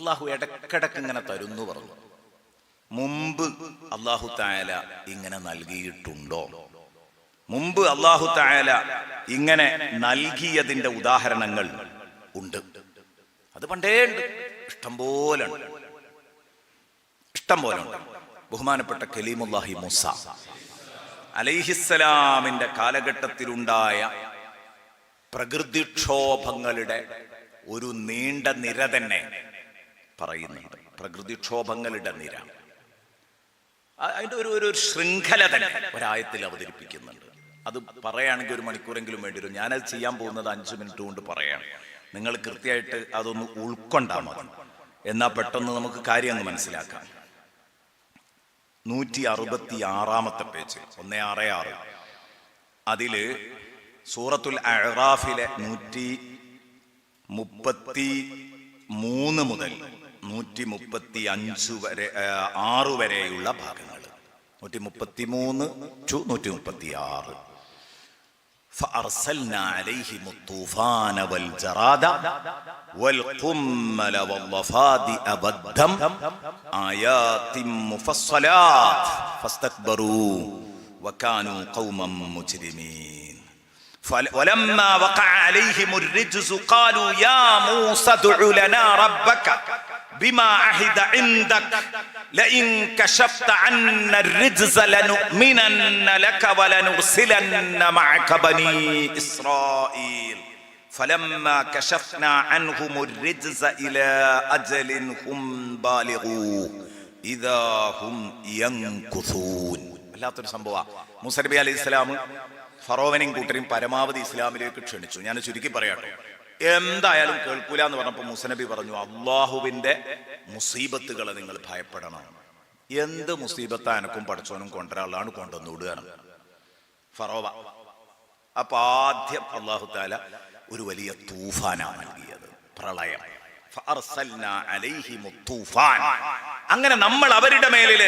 അള്ളാഹു ഇടക്കിടക്ക് ഇങ്ങനെ തരുന്നു പറഞ്ഞു. മുമ്പ് അള്ളാഹു തായാല ഇങ്ങനെ നൽകിയിട്ടുണ്ടോ? മുമ്പ് അള്ളാഹു തായാല ഇങ്ങനെ നൽകിയതിന്റെ ഉദാഹരണങ്ങൾ ഉണ്ട്. അത് പണ്ടേ ഉണ്ട്. ഇഷ്ടംപോലെ ഉണ്ട്. ഇഷ്ടം പോലെ ഉണ്ട്. ബഹുമാനപ്പെട്ട കലീമുല്ലാഹി മുസ അലൈഹിസ്സലാമിന്റെ കാലഘട്ടത്തിലുണ്ടായ പ്രകൃതിക്ഷോഭങ്ങളുടെ ഒരു നീണ്ട നിര തന്നെ പറയുന്നുണ്ട് പ്രകൃതിക്ഷോഭങ്ങളുടെ നിര. അതിന്റെ ഒരു ഒരു ശൃംഖല തന്നെ ഒരായത്തിൽ അവതരിപ്പിക്കുന്നുണ്ട്. അത് പറയുകയാണെങ്കിൽ ഒരു മണിക്കൂറെങ്കിലും വേണ്ടി വരും. ഞാനത് ചെയ്യാൻ പോകുന്നത് അഞ്ചു മിനിറ്റ് കൊണ്ട് പറയാം നിങ്ങൾ കൃത്യമായിട്ട് അതൊന്ന് ഉൾക്കൊണ്ടാൽ മതി. എന്നാൽ പെട്ടെന്ന് നമുക്ക് കാര്യം അങ്ങ് മനസ്സിലാക്കാം. നൂറ്റി അറുപത്തി ആറാമത്തെ പേജ് ഒന്നേ ആറ് ആറ്. അതിൽ സൂറത്തുൽ അഹ്റാഫിലെ നൂറ്റി മുപ്പത്തി മൂന്ന് മുതൽ നൂറ്റി മുപ്പത്തി അഞ്ച് വരെ ആ, ആറ് വരെയുള്ള ഭാഗങ്ങൾ നൂറ്റി മുപ്പത്തി മൂന്ന് ടു നൂറ്റി മുപ്പത്തി ആറ് فأرسلنا عليهم الطوفان والجراد والقمل والضفادع والدم آيات مفصلات فاستكبروا وكانوا قوما مجرمين فل- ولما وقع عليهم الرجز قالوا يا موسى ادع لنا ربك بما عهد عندك لئن كشفت عنا الرجز لنؤمنن لك ولنرسلن معك بني إسرائيل فلما كشفنا عنهم الرجز إلى أجل هم بالغوه إذا هم ينكثون വല്ലാത്തൊരു സംഭവം മുസനബി അലൈഹി ഇസ്ലാം ഫറോവനെയും കൂട്ടരെയും പരമാവധി ഇസ്ലാമിലേക്ക് ക്ഷണിച്ചു ഞാൻ ചുരുക്കി പറയാട്ടോ എന്തായാലും കേൾക്കൂല എന്ന് പറഞ്ഞപ്പോൾ മുസനബി പറഞ്ഞു അള്ളാഹുവിന്റെ മുസീബത്തുകളെ നിങ്ങൾ ഭയപ്പെടണം. എന്ത് മുസീബത്ത് എനക്കും പഠിച്ചോനും കൊണ്ടുവരാളാണ് കൊണ്ടുവന്നുവിടുകയാണ് ഫറോവ. അപ്പൊ ആദ്യം അള്ളാഹു താല ഒരു വലിയ തൂഫാനാണ് നൽകിയത് പ്രളയം. അങ്ങനെ നമ്മൾ അവരുടെ മേലിൽ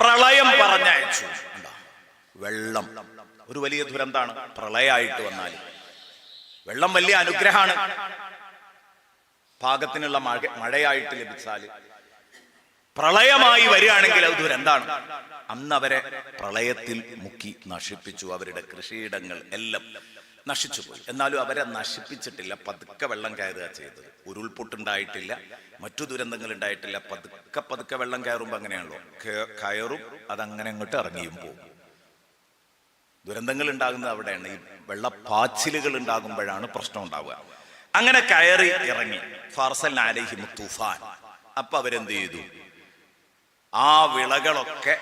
പ്രളയം പറഞ്ഞയച്ചു? വെള്ളം. ഒരു വലിയ ദുരന്താണ്. പ്രളയമായിട്ട് വന്നാൽ വെള്ളം വലിയ അനുഗ്രഹമാണ്. പാകത്തിനുള്ള മഴ മഴയായിട്ട് ലഭിച്ചാൽ പ്രളയമായി വരികയാണെങ്കിൽ അത് ദുരന്താണ്. അന്ന് അവരെ പ്രളയത്തിൽ മുക്കി നശിപ്പിച്ചു. അവരുടെ കൃഷിയിടങ്ങൾ എല്ലാം നശിച്ചു പോയി. എന്നാലും അവരെ നശിപ്പിച്ചിട്ടില്ല. പതുക്കെ വെള്ളം കയറുക ചെയ്തത്. ഉരുൾപൊട്ടുണ്ടായിട്ടില്ല. മറ്റു ദുരന്തങ്ങൾ ഉണ്ടായിട്ടില്ല. പതുക്കെ പതുക്കെ വെള്ളം കയറുമ്പോൾ അങ്ങനെയാണല്ലോ. കയറും അതങ്ങനെ അങ്ങോട്ട് ഇറങ്ങിയും പോകും. ദുരന്തങ്ങൾ ഉണ്ടാകുന്നത് അവിടെയാണ്. ഈ വെള്ളപ്പാച്ചിലുകൾ ഉണ്ടാകുമ്പോഴാണ് പ്രശ്നം ഉണ്ടാവുക. അങ്ങനെ കയറി ഇറങ്ങി. ഫാർസൽ അലഹി തുഫാൻ. അപ്പൊ അവരെന്ത് ചെയ്തു? ആ വിളകളൊക്കെ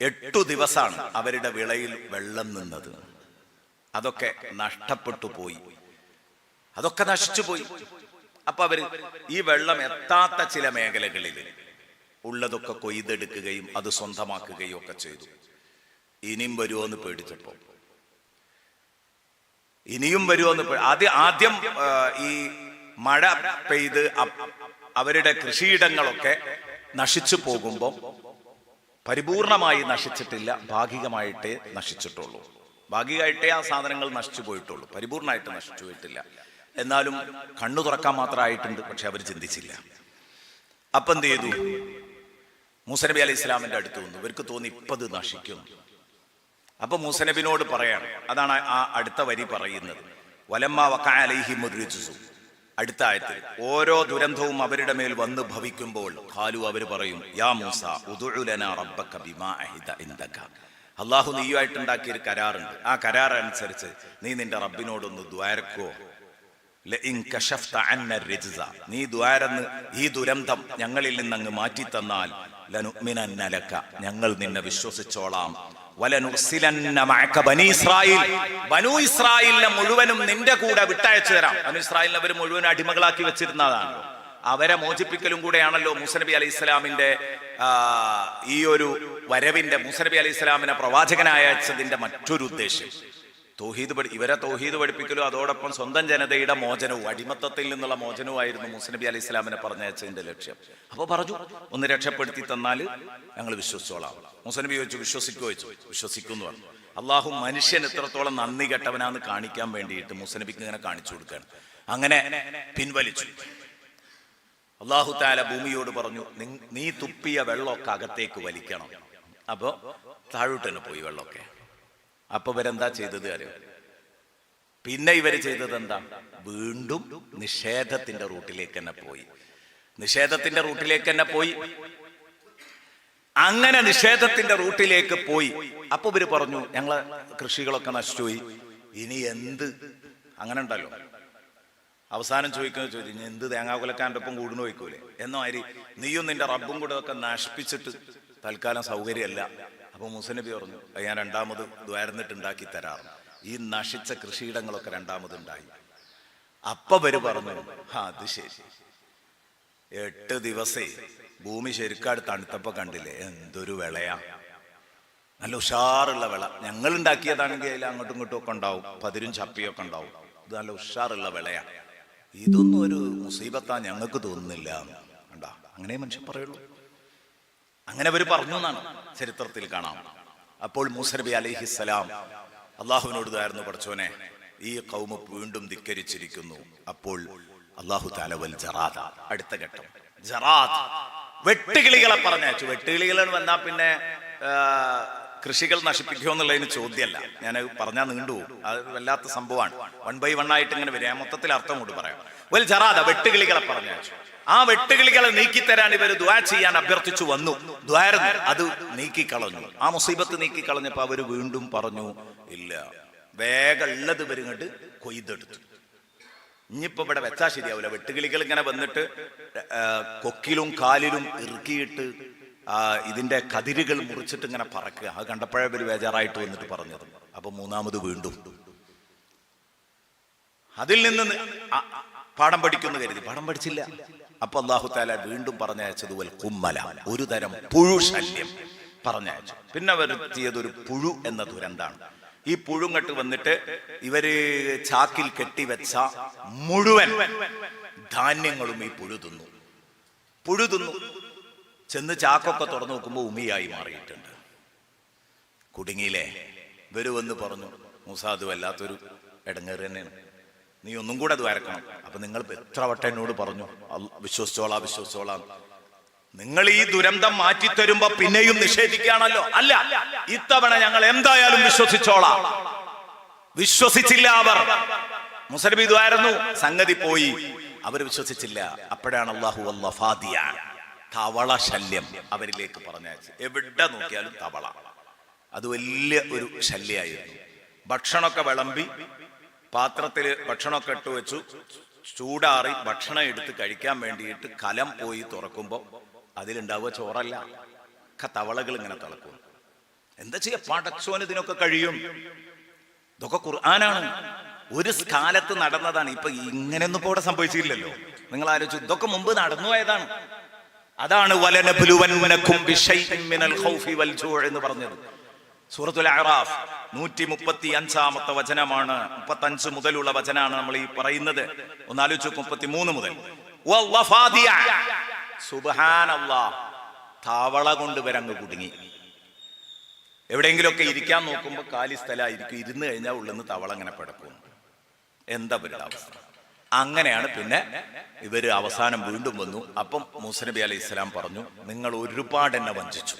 എട്ടു ദിവസമാണ് അവരുടെ വിളയിൽ വെള്ളം നിന്നത്. അതൊക്കെ നഷ്ടപ്പെട്ടു പോയി. അതൊക്കെ നശിച്ചു പോയി. അപ്പൊ അവർ ഈ വെള്ളം എത്താത്ത ചില മേഖലകളിൽ ഉള്ളതൊക്കെ കൊയ്തെടുക്കുകയും അത് സ്വന്തമാക്കുകയും ഒക്കെ ചെയ്തു. ഇനിയും വരുമോ എന്ന് പേടിച്ചപ്പോ. ഇനിയും വരുമോ എന്ന് ആദ്യം ആദ്യം ഈ മഴ പെയ്ത് അവരുടെ കൃഷിയിടങ്ങളൊക്കെ നശിച്ചു പോകുമ്പോൾ പരിപൂർണമായി നശിച്ചിട്ടില്ല ഭാഗികമായിട്ടേ നശിച്ചിട്ടുള്ളൂ. ഭാഗികമായിട്ടേ ആ സാധനങ്ങൾ നശിച്ചു പോയിട്ടുള്ളൂ പരിപൂർണമായിട്ട് നശിച്ചു പോയിട്ടില്ല. എന്നാലും കണ്ണു തുറക്കാൻ മാത്രമായിട്ടുണ്ട് പക്ഷെ അവർ ചിന്തിച്ചില്ല. അപ്പം എന്ത് ചെയ്തു മൂസനബി അലൈഹി ഇസ്ലാമിന്റെ അടുത്ത് വന്നു. ഇവർക്ക് തോന്നി ഇപ്പത് നശിക്കും. അപ്പൊ മൂസനബിനോട് പറയാണ് അതാണ് ആ അടുത്ത വരി പറയുന്നത്. വലമ്മ അടുത്ത ആയത്തിൽ ഓരോ ദുരന്തവും അവരുടെ മേൽ വന്ന് ഭവിക്കുമ്പോൾ ഖാലു അവർ പറയും യാ മൂസ അള്ളാഹു നീയുമായിട്ടുണ്ടാക്കിയ ഒരു കരാറുണ്ട്. ആ കരാർ അനുസരിച്ച് നീ നിന്റെ റബ്ബിനോടൊന്ന് ദ്വാരക്കോ. നീ ദ്വാരന്ന് ഈ ദുരന്തം ഞങ്ങളിൽ നിന്ന് അങ്ങ് മാറ്റി തന്നാൽ. ഞങ്ങൾ നിന്നെ വിശ്വസിച്ചോളാം. ഇസ്രായേലിനെ മുഴുവനും നിന്റെ കൂടെ വിട്ടയച്ചു തരാം. ബനു ഇസ്രായേലിനെ അവർ മുഴുവൻ അടിമകളാക്കി വെച്ചിരുന്നതാണല്ലോ അവരെ മോചിപ്പിക്കലും കൂടെയാണല്ലോ മൂസനബി അലൈഹി ഇസ്ലാമിന്റെ ഈ ഒരു വരവിന്റെ മൂസനബി അലൈഹി ഇസ്ലാമിനെ പ്രവാചകനായ അയച്ചതിന്റെ മറ്റൊരു ഉദ്ദേശം. തൗഹീദ് പഠി ഇവരെ തൗഹീദ് പഠിപ്പിക്കലും അതോടൊപ്പം സ്വന്തം ജനതയുടെ മോചനവും അടിമത്തത്തിൽ നിന്നുള്ള മോചനവുമായിരുന്നു മുസ്നബി അലി ഇസ്ലാമിനെ പറഞ്ഞയച്ചതിന്റെ ലക്ഷ്യം. അപ്പൊ പറഞ്ഞു ഒന്ന് രക്ഷപ്പെടുത്തി തന്നാൽ ഞങ്ങൾ വിശ്വസിച്ചോളാം. മുസ്നബി ചോദിച്ചു വിശ്വസിക്കുമോ ചോദിച്ചു വിശ്വസിക്കും എന്ന് പറഞ്ഞു. അള്ളാഹു മനുഷ്യൻ എത്രത്തോളം നന്ദി കെട്ടവനാന്ന് കാണിക്കാൻ വേണ്ടിയിട്ട് മുസ്നബിക്ക് ഇങ്ങനെ കാണിച്ചു കൊടുക്കുകയാണ്. അങ്ങനെ പിൻവലിച്ചു. അള്ളാഹു താല ഭൂമിയോട് പറഞ്ഞു നീ തുപ്പിയ വെള്ളമൊക്കെ അകത്തേക്ക് വലിക്കണം. അപ്പോ താഴോട്ട് തന്നെ പോയി വെള്ളമൊക്കെ. അപ്പൊ ഇവരെന്താ ചെയ്തത് അറിയോ? പിന്നെ ഇവർ ചെയ്തത് എന്താ? വീണ്ടും നിഷേധത്തിന്റെ റൂട്ടിലേക്ക് തന്നെ പോയി. നിഷേധത്തിന്റെ റൂട്ടിലേക്ക് തന്നെ പോയി. അങ്ങനെ നിഷേധത്തിന്റെ റൂട്ടിലേക്ക് പോയി. അപ്പൊ ഇവർ പറഞ്ഞു ഞങ്ങളെ കൃഷികളൊക്കെ നശിച്ചുപോയി. ഇനി എന്ത്? അങ്ങനെ ഉണ്ടല്ലോ. അവസാനം ചോദിക്കുന്ന ചോദിച്ചു "ഇനി എന്ത് തേങ്ങാകുലക്കാരന്റെ ഒപ്പം കൂടുന്നു പോയിക്കൂലേ എന്നോ അരി നീയും നിന്റെ റബ്ബും കൂടെ ഒക്കെ നശിപ്പിച്ചിട്ട് തൽക്കാലം സൗകര്യമല്ല. അപ്പൊ മുസനബി പറഞ്ഞു "അത് ഞാൻ രണ്ടാമത് ദ്വാരന്നിട്ടുണ്ടാക്കി തരാറ് ഈ നശിച്ച കൃഷിയിടങ്ങളൊക്കെ രണ്ടാമത് ഉണ്ടായി അപ്പൊ വര് പറഞ്ഞു ആ അത് ശരി. എട്ട് ദിവസേ ഭൂമി ശരിക്കാട് തണുത്തപ്പോ കണ്ടില്ലേ എന്തൊരു വിളയാ. നല്ല ഉഷാറുള്ള വിള. ഞങ്ങൾ ഉണ്ടാക്കിയതാണെങ്കിൽ അതിൽ അങ്ങോട്ടും ഇങ്ങോട്ടും ഒക്കെ ഉണ്ടാവും പതിരും ചപ്പിയൊക്കെ ഉണ്ടാവും. ഇത് നല്ല ഉഷാറുള്ള വിളയാ. ഇതൊന്നും ഒരു മുസീബത്താ ഞങ്ങൾക്ക് തോന്നുന്നില്ല കണ്ടാ അങ്ങനെ മനുഷ്യൻ പറയുള്ളൂ. അങ്ങനെ അവർ പറഞ്ഞു എന്നാണ് ചരിത്രത്തിൽ കാണാം. അപ്പോൾ മൂസനബി അലൈഹിസ്സലാം അള്ളാഹുവിനോട് ഇതായിരുന്നു പഠിച്ചോനെ ഈ കൗമ വീണ്ടും ധിക്കരിച്ചിരിക്കുന്നു. അപ്പോൾ അള്ളാഹു താലവൽ ജറാദ അടുത്ത ഘട്ടം. ജറാദ് വെട്ടുകിളികളെ പറഞ്ഞയച്ചു. വെട്ടുകിളികൾ വന്നാ പിന്നെ കൃഷികൾ നശിപ്പിക്കുമോ എന്നുള്ളതിന് ചോദ്യമല്ല. ഞാൻ പറഞ്ഞാൽ നീണ്ടുപോകും അത് വല്ലാത്ത സംഭവമാണ്. വൺ ബൈ വൺ ആയിട്ട് ഇങ്ങനെ വരിക. മൊത്തത്തിൽ അർത്ഥം കൊണ്ട് പറയാം. വെൽ ജറാദ വെട്ടുകിളികളെ പറഞ്ഞയച്ചു. ആ വെട്ടുകിളികളെ നീക്കിത്തരാൻ ഇവർ ദ്വാ ചെയ്യാൻ അഭ്യർത്ഥിച്ചു വന്നു. ദ്വാരുന്നു അത് നീക്കിക്കളഞ്ഞു. ആ മുസീബത്ത് നീക്കിക്കളഞ്ഞപ്പോ അവർ വീണ്ടും പറഞ്ഞു ഇല്ല. വേഗം ഉള്ളത് ഇവരിങ്ങോട്ട് കൊയ്തെടുത്തു. ഇനിയിപ്പോ ഇവിടെ വെച്ചാൽ ശരിയാവില്ല വെട്ടുകിളികൾ ഇങ്ങനെ വന്നിട്ട് കൊക്കിലും കാലിലും ഇറുക്കിയിട്ട് ആ, ഇതിന്റെ കതിരുകൾ മുറിച്ചിട്ട് ഇങ്ങനെ പറക്കുക. അത് കണ്ടപ്പോഴേ ഇവർ ബേജാറായിട്ട് വന്നിട്ട് പറഞ്ഞത്. അപ്പൊ മൂന്നാമത് വീണ്ടും. അതിൽ നിന്ന് പാഠം പഠിക്കുന്നു കരുതി. പാഠം പഠിച്ചില്ല. അപ്പൊ അള്ളാഹു താല വീണ്ടും പറഞ്ഞയച്ചത് വൽ കുമ്മല ഒരു തരം പുഴു ശല്യം പറഞ്ഞയച്ചു. പിന്നെ വരുത്തിയത് ഒരു പുഴു എന്ന ദുരന്താണ്. ഈ പുഴുങ്ങട്ട് വന്നിട്ട് ഇവർ ചാക്കിൽ കെട്ടിവെച്ച മുഴുവൻ ധാന്യങ്ങളും ഈ പുഴു തിന്നു. പുഴു തിന്നു. ചെന്ന് ചാക്കൊക്കെ തുറന്നു നോക്കുമ്പോൾ ഉമിയായി മാറിയിട്ടുണ്ട്. കുടുങ്ങിയില്ലേ? ഇവർ വന്ന് പറഞ്ഞു മൂസാദു വല്ലാത്തൊരു ഇടങ്ങേറ് തന്നെയാണ്. നീ ഒന്നും കൂടെ ദ്വാരക്കണം അപ്പൊ നിങ്ങൾ എത്ര വട്ടം എന്നോട് പറഞ്ഞു വിശ്വസിച്ചോളാം വിശ്വസിച്ചോളാം. നിങ്ങൾ ഈ ദുരന്തം മാറ്റി മാറ്റിത്തരുമ്പോ പിന്നെയും നിഷേധിക്കുകയാണല്ലോ. അല്ല ഇത്തവണ ഞങ്ങൾ എന്തായാലും വിശ്വസിച്ചോളാം. വിശ്വസിച്ചില്ല അവർ. മുസലബി ഇതായിരുന്നു സംഗതി പോയി. അവർ വിശ്വസിച്ചില്ല. അപ്പോഴാണ് അള്ളാഹു അള്ളഫാദിയ തവള ശല്യം അവരിലേക്ക് പറഞ്ഞയച്ചു എവിടെ നോക്കിയാലും തവള. അത് വലിയ ഒരു ശല്യമായിരുന്നു ഭക്ഷണമൊക്കെ വിളമ്പി പാത്രത്തിൽ ഭക്ഷണമൊക്കെ ഇട്ട് വെച്ചു. ചൂടാറി ഭക്ഷണം എടുത്ത് കഴിക്കാൻ വേണ്ടിയിട്ട് കലം പോയി തുറക്കുമ്പോൾ അതിലുണ്ടാവുക ചോറല്ല. തവളകൾ ഇങ്ങനെ തിളക്കും. എന്താ ചെയ്യാ? പടച്ചോന് ഇതിനൊക്കെ കഴിയും. ഇതൊക്കെ ഖുർആനാണ്. ഒരു കാലത്ത് നടന്നതാണ്. ഇപ്പൊ ഇങ്ങനെയൊന്നും ഇപ്പൊ ഇവിടെ സംഭവിച്ചില്ലല്ലോ. നിങ്ങൾ ആലോചിച്ചു ഇതൊക്കെ മുമ്പ് നടന്നു പോയതാണ്. അതാണ് ജൂഅ് എന്ന് പറഞ്ഞത്. സൂറത്തുൽ അറാഫ് നൂറ്റി മുപ്പത്തി അഞ്ചാമത്തെ വചനമാണ് മുപ്പത്തി അഞ്ച് മുതലുള്ള വചനമാണ് നമ്മൾ ഈ പറയുന്നത്. ഒന്നാലോചിച്ചു മുപ്പത്തി മൂന്ന് മുതൽ. തവള കൊണ്ട് വരങ്ങ് കുടുങ്ങി. എവിടെയെങ്കിലുമൊക്കെ ഇരിക്കാൻ നോക്കുമ്പോൾ കാലി സ്ഥലമായിരിക്കും. ഇരുന്ന് കഴിഞ്ഞാൽ ഉള്ളിൽ നിന്ന് തവള അങ്ങനെ പിടക്കും. എന്താ ഇവരുടെ അവസ്ഥ? അങ്ങനെയാണ് പിന്നെ ഇവർ അവസാനം വീണ്ടും വന്നു. അപ്പം മൂസനബി അലൈഹി ഇസ്ലാം പറഞ്ഞു നിങ്ങൾ ഒരുപാട് എന്നെ വഞ്ചിച്ചു.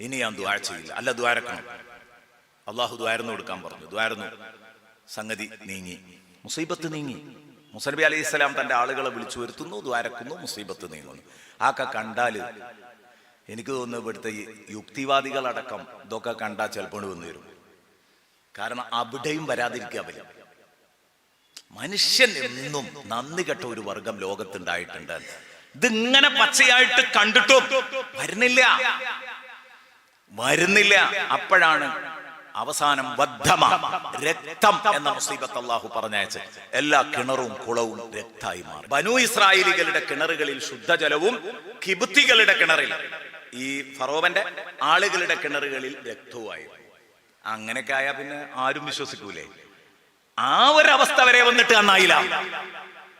ഇനി ഞാൻ ദ്വാര ചെയ്യില്ല. അല്ല ദ്വാരക്കണം അള്ളാഹു ദ്വാരന്ന് കൊടുക്കാൻ പറഞ്ഞു. ദ്വാരന്നു സംഗതി നീങ്ങി. മുസീബത്ത് നീങ്ങി. മുസൽബി അലൈഹി ഇസ്ലാം തന്റെ ആളുകളെ വിളിച്ചു വരുത്തുന്നു ദ്വാരക്കുന്നു മുസീബത്ത് നീങ്ങുന്നു. ആക്കെ കണ്ടാൽ എനിക്ക് തോന്നുന്നു ഇവിടുത്തെ യുക്തിവാദികളടക്കം ഇതൊക്കെ കണ്ടാൽ ചിലപ്പോൾ വന്നു വരും കാരണം അവിടെയും വരാതിരിക്കുക അവർ. മനുഷ്യൻ എന്നും നന്ദി കെട്ട ഒരു വർഗം ലോകത്തുണ്ടായിട്ടുണ്ട്. ഇതിങ്ങനെ പച്ചയായിട്ട് കണ്ടിട്ടും വരുന്നില്ല. വരുന്നില്ല. അപ്പോഴാണ് അവസാനം ബദ്ധമ രക്തം എന്ന മുസീബത്ത് അള്ളാഹു പറഞ്ഞയച്ച് എല്ലാ കിണറും കുളവും രക്തമായി മാറി. ബനു ഇസ്രായേലികളുടെ കിണറുകളിൽ ശുദ്ധജലവും കിബുത്തികളുടെ കിണറിൽ ഈ ഫറോവന്റെ ആളുകളുടെ കിണറുകളിൽ രക്തവുമായി. അങ്ങനെയൊക്കെ ആയാ പിന്നെ ആരും വിശ്വസിക്കൂലേ? ആ ഒരു അവസ്ഥ വരെ വന്നിട്ട് അന്നായില്ല.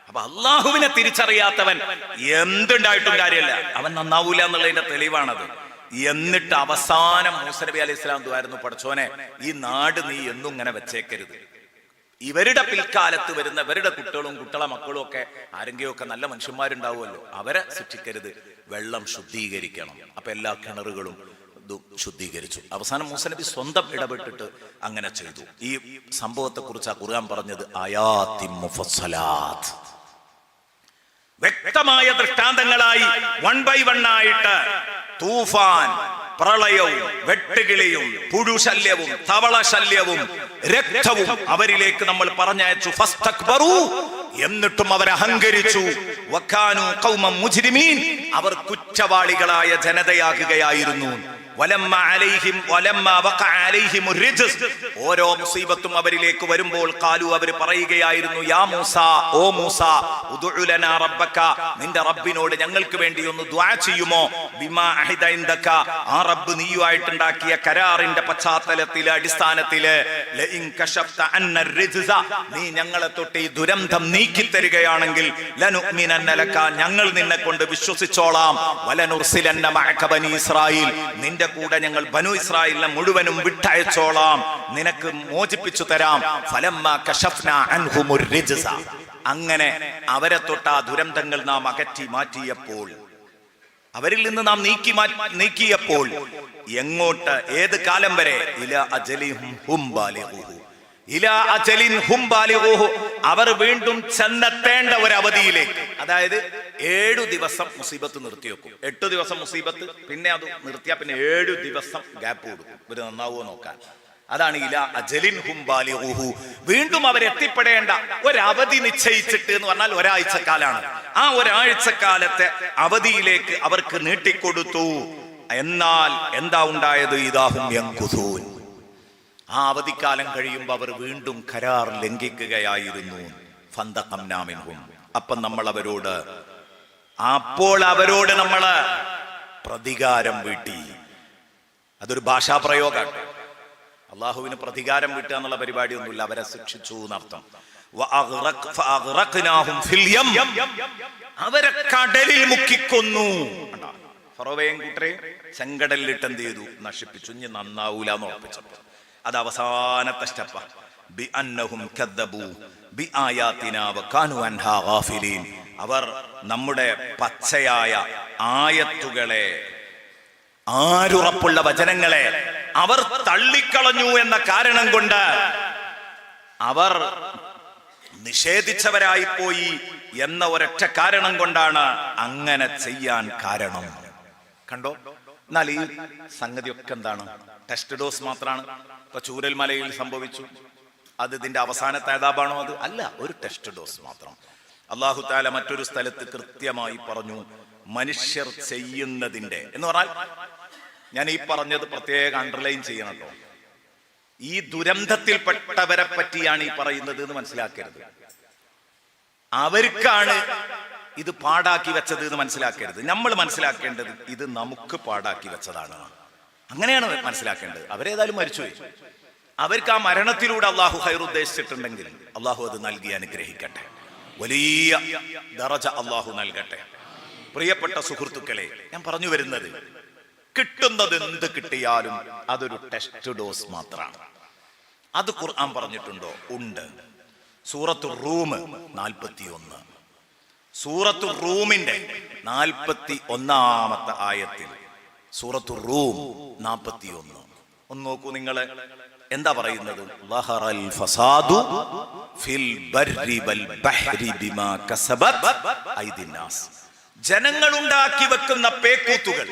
അപ്പൊ അള്ളാഹുവിനെ തിരിച്ചറിയാത്തവൻ എന്തുണ്ടായിട്ടും കാര്യമല്ല. അവൻ നന്നാവൂല എന്നുള്ളതിന്റെ തെളിവാണത്. എന്നിട്ട് അവസാനം മൂസനബി അലൈഹി സ്വലാം എന്തുവായിരുന്നു പഠിച്ചോനെ ഈ നാട് നീ എന്നും ഇങ്ങനെ വെച്ചേക്കരുത്. ഇവരുടെ പിൽക്കാലത്ത് വരുന്ന ഇവരുടെ കുട്ടികളും കുട്ടികളെ മക്കളും ഒക്കെ ആരെങ്കിലും ഒക്കെ നല്ല മനുഷ്യന്മാരുണ്ടാവുമല്ലോ അവരെ ശിക്ഷിക്കരുത് വെള്ളം ശുദ്ധീകരിക്കണം. അപ്പൊ എല്ലാ കിണറുകളും ശുദ്ധീകരിച്ചു. അവസാനം മൂസനബി സ്വന്തം ഇടപെട്ടിട്ട് അങ്ങനെ ചെയ്തു. ഈ സംഭവത്തെ കുറിച്ച് ഖുർആൻ പറഞ്ഞത് അയാത്തി വ്യക്തമായ ദൃഷ്ടാന്തങ്ങളായി വൺ ബൈ വൺ ആയിട്ട് തൂഫാൻ പ്രളയവും വെട്ടുകിളിയും പുഴുശല്യവും തവളശല്യവും രക്തവും അവരിലേക്ക് നമ്മൾ പറഞ്ഞയച്ചു. എന്നിട്ടും അവർ അഹങ്കരിച്ചു. അവർ കുറ്റവാളികളായ ജനതയാകുകയായിരുന്നു. ഓരോ മുസീബത്തും അവരിലേക്ക് വരുമ്പോൾ കാലു അവർ പറയുകയായിരുന്നു യാ മൂസ ഓ മൂസ റബ്ബക്ക നിന്റെ റബ്ബിനോട് ഞങ്ങൾക്ക് വേണ്ടി ഒന്ന് ദുആ ചെയ്യുമോ? ബിമാ അഹിദ ഇൻദക ആ റബ്ബ് നീയുമായിട്ടുണ്ടാക്കിയ കരാറിന്റെ പശ്ചാത്തലത്തിലെ അടിസ്ഥാനത്തിൽ നീ ഞങ്ങളെ തൊട്ട് ഈ ദുരന്തം നീക്കി തരികയാണെങ്കിൽ ഞങ്ങൾ നിന്നെ കൊണ്ട് വിശ്വസിച്ചോളാം. വലനുർസിലന്ന ഇസ്രായീൽ നിന്റെ കൂടെ ഞങ്ങൾ ബനു ഇസ്രായേലിനെ മുഴുവനും വിട്ടയച്ചോളാം. നിനക്ക് മോചിപ്പിച്ചു തരാം. ഫലമ്മ കഷഫ്ന അൻഹുമുർ റിജ്സ. അങ്ങനെ അവരെ തൊട്ട് ആ ദുരന്തങ്ങൾ നാം അകറ്റി മാറ്റിയപ്പോൾ അവരിൽ നിന്ന് നാം നീക്കി നീക്കിയപ്പോൾ എങ്ങോട്ട് ഏത് കാലം വരെ? ഇല അജലി ഹും. ഇല അജലിൻ ഹും. അവർ വീണ്ടും ചെന്നെത്തേണ്ട ഒരു അവധിയിലേക്ക്. അതായത് ഏഴു ദിവസം മുസീബത്ത് നിർത്തി വെക്കും എട്ട് ദിവസം മുസീബത്ത് പിന്നെ അത് നിർത്തിയാൽ പിന്നെ ഏഴു ദിവസം ഗ്യാപ്പ് കൊടുക്കും. ഇവർ നന്നാവുമോ നോക്കാൻ. അതാണ് ഇല അജലിൻ ഹുംബാലി ഊഹു വീണ്ടും അവർ എത്തിപ്പെടേണ്ട ഒരു അവധി നിശ്ചയിച്ചിട്ട് എന്ന് പറഞ്ഞാൽ ഒരാഴ്ചക്കാലാണ്. ആ ഒരാഴ്ചക്കാലത്തെ അവധിയിലേക്ക് അവർക്ക് നീട്ടിക്കൊടുത്തു. എന്നാൽ എന്താ ഉണ്ടായത്? ഇതാഹും യങ്കുതൂൻ ആ അവധിക്കാലം കഴിയുമ്പോൾ അവർ വീണ്ടും കരാർ ലംഘിക്കുകയായിരുന്നു. ഫന്തഖംനാമിൻഹും അപ്പം നമ്മൾ അവരോട് അപ്പോൾ അവരോട് നമ്മൾ പ്രതികാരം വീട്ടി. അതൊരു ഭാഷാ ഭാഷാപ്രയോഗമാണ് അള്ളാഹുവിന് പ്രതികാരം വീട്ടുക എന്നുള്ള പരിപാടി പരിപാടിയൊന്നുമില്ല. അവരെ ശിക്ഷിച്ചു എന്നർത്ഥം. അവരെ കടലിൽ മുക്കിക്കൊന്നു? ഫറോവയും കൂട്ടരെ ചെങ്കടലിലിട്ട് എന്ത് ചെയ്തു? നശിപ്പിച്ചു. ഇനി നന്നാവൂല എന്ന് അത് അവസാനത്തെ സ്റ്റെപ്പ അവർ നമ്മുടെ പച്ചയായ ആയത്തുകളെ ആരുറപ്പുള്ള വചനങ്ങളെ അവർ തള്ളിക്കളഞ്ഞു എന്ന കാരണം കൊണ്ട് അവർ നിഷേധിച്ചവരായി പോയി എന്ന ഒരൊറ്റ കാരണം കൊണ്ടാണ് അങ്ങനെ ചെയ്യാൻ കാരണം. കണ്ടോ? എന്നാൽ ഈ സംഗതിയൊക്കെ എന്താണ്? ടെസ്റ്റ് ഡോസ് മാത്രമാണ് ഇപ്പൊ ചൂരൽമലയിൽ സംഭവിച്ചു. അത് ഇതിന്റെ അവസാനത്തെ ഏതാപാണോ അത്? അല്ല ഒരു ടെസ്റ്റ് ഡോസ് മാത്രം. അള്ളാഹു താല മറ്റൊരു സ്ഥലത്ത് കൃത്യമായി പറഞ്ഞു മനുഷ്യർ ചെയ്യുന്നതിന്റെ. എന്ന് പറഞ്ഞാൽ ഞാൻ ഈ പറഞ്ഞത് പ്രത്യേക അണ്ടർലൈൻ ചെയ്യണം കേട്ടോ. ഈ ദുരന്തത്തിൽപ്പെട്ടവരെ പറ്റിയാണ് ഈ പറയുന്നത് എന്ന് മനസ്സിലാക്കരുത്. അവർക്കാണ് ഇത് പാടാക്കി വെച്ചത് എന്ന് മനസ്സിലാക്കരുത്. നമ്മൾ മനസ്സിലാക്കേണ്ടത് ഇത് നമുക്ക് പാടാക്കി വെച്ചതാണ്. അങ്ങനെയാണ് മനസ്സിലാക്കേണ്ടത്. അവരേതായാലും മരിച്ചുപോയി. അവർക്ക് ആ മരണത്തിലൂടെ അള്ളാഹു ഹൈർ ഉദ്ദേശിച്ചിട്ടുണ്ടെങ്കിൽ അള്ളാഹു അത് നൽകി അനുഗ്രഹിക്കട്ടെ. വലിയ ദറജ അള്ളാഹു നൽകട്ടെ. പ്രിയപ്പെട്ട സുഹൃത്തുക്കളെ ഞാൻ പറഞ്ഞു വരുന്നത് കിട്ടുന്നത് എന്ത് കിട്ടിയാലും അതൊരു ടെസ്റ്റ് ഡോസ് മാത്രമാണ്. അത് ഖുർആൻ പറഞ്ഞിട്ടുണ്ടോ? ഉണ്ട്. സൂറത്തു റൂം നാൽപ്പത്തി ഒന്ന് സൂറത്തു റൂമിന്റെ നാൽപ്പത്തി ഒന്നാമത്തെ ആയത്തിൽ സൂറത്തു റൂം നാൽപ്പത്തി ഒന്ന് ഒന്ന് നോക്കൂ നിങ്ങൾ. എന്താ പറയുന്നത്? ഫസാദു ഫിൽ ബർരി വൽ ബഹ്രി ബിമാ കസബത് ജനങ്ങൾ ഉണ്ടാക്കി വെക്കുന്ന പേക്കൂത്തുകൾ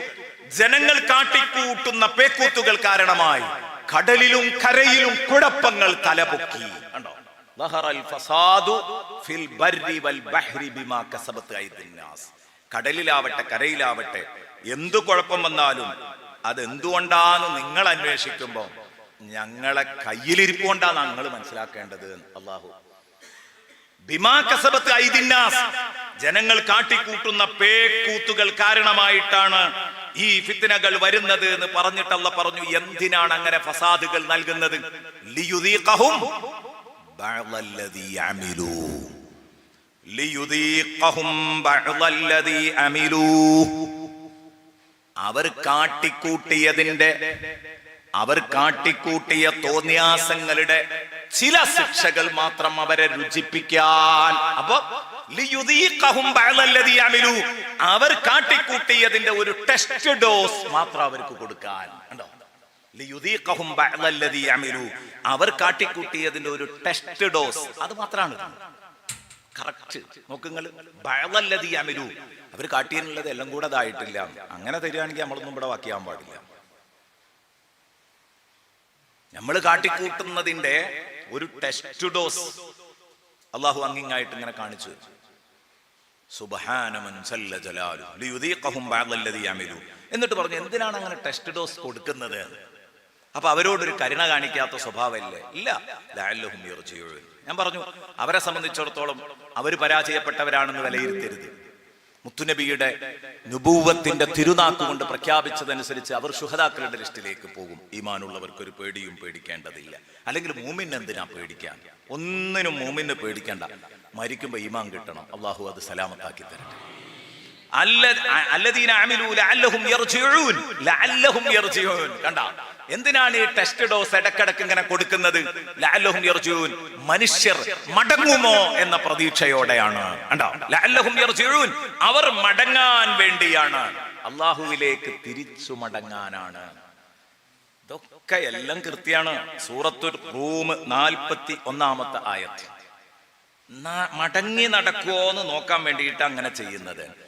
ജനങ്ങൾ കാട്ടിക്കൂട്ടുന്ന പേക്കൂത്തുകൾ കാരണമായി കടലിലും കരയിലും കുഴപ്പങ്ങൾ തലപൊക്കി. കണ്ടോ? കടലിലാവട്ടെ കരയിലാവട്ടെ എന്തു കുഴപ്പം വന്നാലും അത് എന്തുകൊണ്ടാന്ന് നിങ്ങൾ അന്വേഷിക്കുമ്പോൾ ഞങ്ങളെ കയ്യിലിരിപ്പുകൊണ്ടാണ് ഞങ്ങൾ മനസ്സിലാക്കേണ്ടത് അള്ളാഹു ബിമാ കസബത്ത് ഐദിന്നാസ്. ജനങ്ങൾ കാട്ടിക്കൂട്ടുന്ന പേക്കൂത്തുകൾ കാരണമായിട്ടാണ് ഈ ഫിത്തിനകൾ വരുന്നത് എന്ന് പറഞ്ഞിട്ടല്ല പറഞ്ഞു എന്തിനാണ് അങ്ങനെ ഫസാദുകൾ നൽകുന്നത്? അവർ കാട്ടിക്കൂട്ടിയതിന്റെ അവർ കാട്ടിക്കൂട്ടിയ തോന്നിയാസങ്ങളുടെ ചില ശിക്ഷകൾ മാത്രം അവരെ രുചിപ്പിക്കാൻ അപ്പൊ. അവർ കാട്ടിക്കൂട്ടിയതിന്റെ ഒരു ടെസ്റ്റ് ഡോസ് മാത്രം അവർക്ക് കൊടുക്കാൻ. അവർ കാട്ടിക്കൂട്ടിയതിന്റെ ഒരു ടെസ്റ്റ് ഡോസ് അത് മാത്രമാണ് കറക്റ്റ് നോക്കുങ്ങൾ ബഴവല്ലതി അമിലു. അവർ കാട്ടിയിട്ടുള്ളത് എല്ലാം കൂടെ അതായിട്ടില്ല അങ്ങനെ തരികയാണെങ്കിൽ നമ്മളൊന്നും ഇവിടെ വാക്കിയാൻ പാടില്ല നമ്മൾ കാട്ടിക്കൂട്ടുന്നതിന്റെ ഒരു ടെസ്റ്റ് ഡോസ് അള്ളാഹു അങ്ങിങ്ങായിട്ട് ഇങ്ങനെ കാണിച്ചു. എന്നിട്ട് പറഞ്ഞു എന്തിനാണ് അങ്ങനെ ടെസ്റ്റ് ഡോസ് കൊടുക്കുന്നത്? അപ്പൊ അവരോടൊരു കരുണ കാണിക്കാത്ത സ്വഭാവമല്ലേ? ഇല്ല. ഞാൻ പറഞ്ഞു അവരെ സംബന്ധിച്ചിടത്തോളം അവർ പരാജയപ്പെട്ടവരാണെന്ന് വിലയിരുത്തരുത്. മുത്തുനബിയുടെ നുബൂവത്തിന്റെ തിരുനാക്കുകൊണ്ട് പ്രഖ്യാപിച്ചതനുസരിച്ച് അവർ ശുഹദാക്കളുടെ ലിസ്റ്റിലേക്ക് പോകും. ഈമാനുള്ളവർക്ക് ഒരു പേടിയും പേടിക്കേണ്ടതില്ല. അല്ലെങ്കിൽ മൂമിന് എന്തിനാ പേടിക്കാൻ? ഒന്നിനും മൂമിന് പേടിക്കേണ്ട. മരിക്കുമ്പോ ഈമാൻ കിട്ടണം. അള്ളാഹു അത് സലാമത്താക്കി തരട്ടെ. കണ്ട? എന്തിനാണ് ഈ ടെസ്റ്റ് ഡോസ് ഇടക്കിടക്ക് ഇങ്ങനെ കൊടുക്കുന്നത്? ലാലഹും യർജിഊൻ. മനുഷ്യർ മടങ്ങുമോ എന്ന പ്രതീക്ഷയോടെയാണ്. കണ്ടോ? ലഅല്ലഹും യർജിഊൻ. അവർ മടങ്ങാൻ വേണ്ടിയാണ്. അള്ളാഹുവിലേക്ക് തിരിച്ചു മടങ്ങാനാണ്. ഇതൊക്കെ എല്ലാം കൃത്യാണ്. സൂറത്തു റൂം നാൽപ്പത്തി ഒന്നാമത്തെ ആയത്ത്. ന- മടങ്ങി നടക്കുമോ എന്ന് നോക്കാൻ വേണ്ടിയിട്ട് അങ്ങനെ ചെയ്യുന്നത്.